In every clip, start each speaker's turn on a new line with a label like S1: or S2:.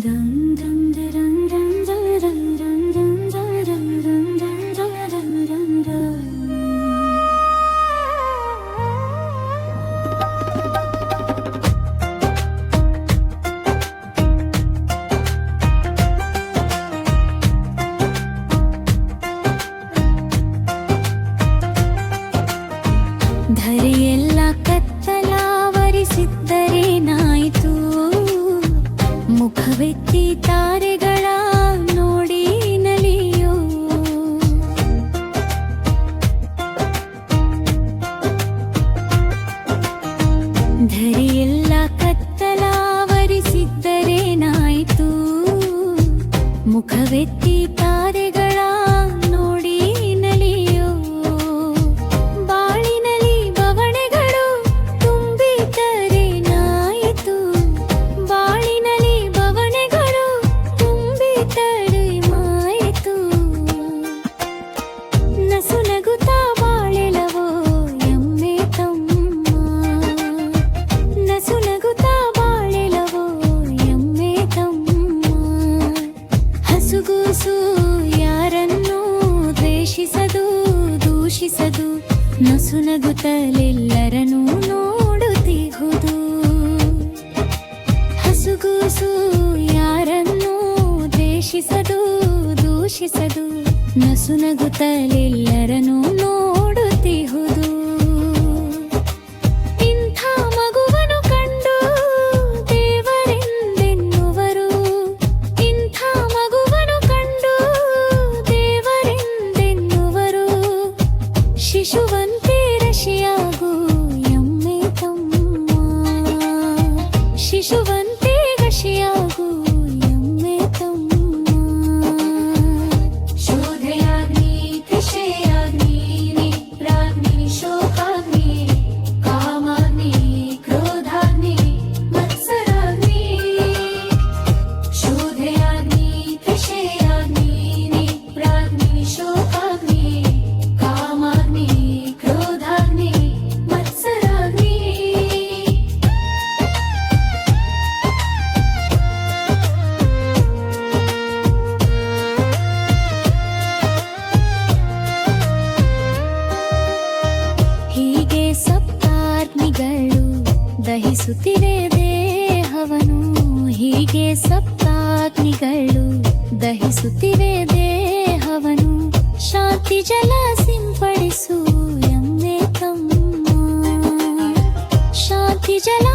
S1: dum dum dun dum dum வெற்றி தான் ನಗುತ್ತಲೆಲ್ಲರನ್ನೂ ನೋಡುತ್ತಿಹುದು ಹಸುಗೂಸು ಯಾರನ್ನೂ ದೇಶಿಸದು ದೂಷಿಸದು. ನಸು ನಗುತ್ತಲೆಲ್ಲರನ್ನೂ ದಹಿಸುತ್ತಿದೆ ದೇಹವನು ಹೀಗೆ ಸಪ್ತಾಗ್ನಿಗಳು ದಹಿಸುತ್ತಿವೆ ದೇಹವನು. ಶಾಂತಿ ಜಲ ಸಿಂಪಡಿಸು ಎಮ್ಮೆ ತಮ್ಮ. ಶಾಂತಿ ಜಲ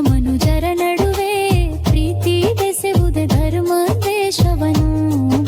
S1: ಮನುಜರ ನಡುವೆ ಪ್ರೀತಿ ಬೆಸೆವುದೇ ಧರ್ಮ ದೇಶವನ್ನು